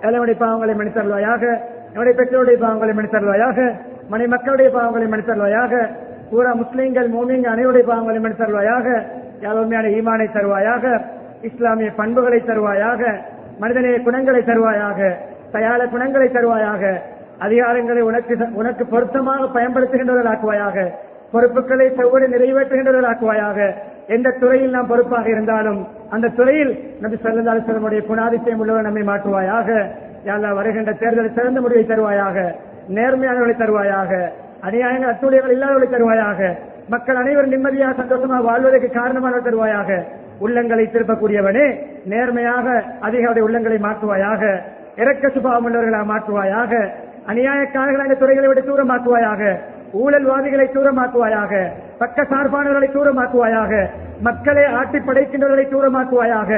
எல்லோருடைய பாவங்களை மன்னித்தருள்வாயாக. என்னுடைய பெற்றோருடைய பாவங்களை மன்னித்தருள்வாயாக. மனை மக்களுடைய பாவங்களை மன்னித்தருள்வாயாக. பூரா முஸ்லீம்கள் மூமிங்க அனைவருடைய பாவங்களை மன்னித்தருள்வாயாக. யாருமையான ஈமானை தருவாயாக. இஸ்லாமிய பண்புகளை தருவாயாக. மனிதநேய குணங்களை தருவாயாக. தயார குணங்களை தருவாயாக. அதிகாரங்களை உனக்கு உனக்கு பொருத்தமாக பயன்படுத்துகின்றவர்களாக்குவாயாக. பொறுப்புகளை செவ்வொரு நிறைவேற்றுகின்றவர்களாக்குவாயாக. எந்த துறையில் நாம் பொறுப்பாக இருந்தாலும் அந்த துறையில் நபி சல்லல்லாஹு அலைஹி குணாதிசயம் உள்ளவர் நம்மை மாற்றுவாயாக யாரா வருகின்ற தேர்தலை சிறந்த முடிவை தருவாயாக நேர்மையானவர்களை தருவாயாக அநியாயங்கள் அத்துடையவர்கள் இல்லாதவர்களை தருவாயாக மக்கள் அனைவரும் நிம்மதியாக சந்தோஷமாக வாழ்வதற்கு காரணமாக தருவாயாக உள்ளங்களை திருப்பக்கூடியவனே நேர்மையாக அதிகாரிய உள்ளங்களை மாற்றுவாயாக இறக்க சுபாவம் உள்ளவர்களாக மாற்றுவாயாக அநியாயக்காரர்களான துறைகளை விட தூரமாக்குவாயாக ஊழல்வாதிகளை தூரமாக்குவாயாக பக்க சார்பானவர்களை தூரமாக்குவாயாக மக்களை ஆட்டி படைக்கின்றவர்களை தூரமாக்குவாயாக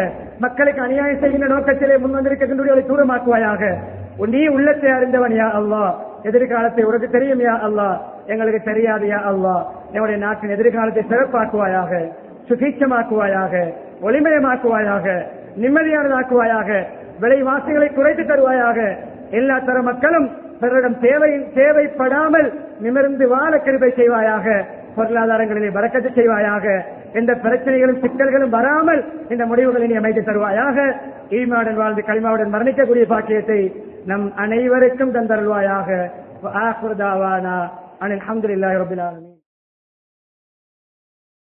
மக்களுக்கு அநியாயம் செய்கின்ற நோக்கத்திலே முன் வந்திருக்கின்றவர்களை தூரமாக்குவாயாக நீ உள்ளத்தை அறிந்தவன் யா அல்லா எதிர்காலத்தை உனக்கு தெரியும் யா அல்லா எங்களுக்கு தெரியாது யா அல்லா எங்களுடைய நாட்டின் எதிர்காலத்தை சிறப்பாக்குவாயாக சுபீட்சமாக்குவாயாக ஒளிமயமாக்குவாயாக நிம்மதியானதாக்குவாயாக விலைவாசிகளை குறைத்து தருவாயாக. எல்லா தர மக்களும் பிறரிடம் தேவை தேவைப்படாமல் நிமிர்ந்து வாழ கிருபை செய்வாயாக. பொருளாதாரங்களிலே வரக்கத்து செய்வாயாக. எந்த பிரச்சனைகளும் சிக்கல்களும் வராமல் இந்த முடிவுகளை நீ அமைத்து தருவாயாக. ஈமாவுடன் வாழ்ந்து களிமாவுடன் மரணிக்கக்கூடிய பாக்கியத்தை நம் அனைவருக்கும் தந்தருள்வாயாக. அனில் அஹமதுல்லாஹி ரபில் ஆலமீன்.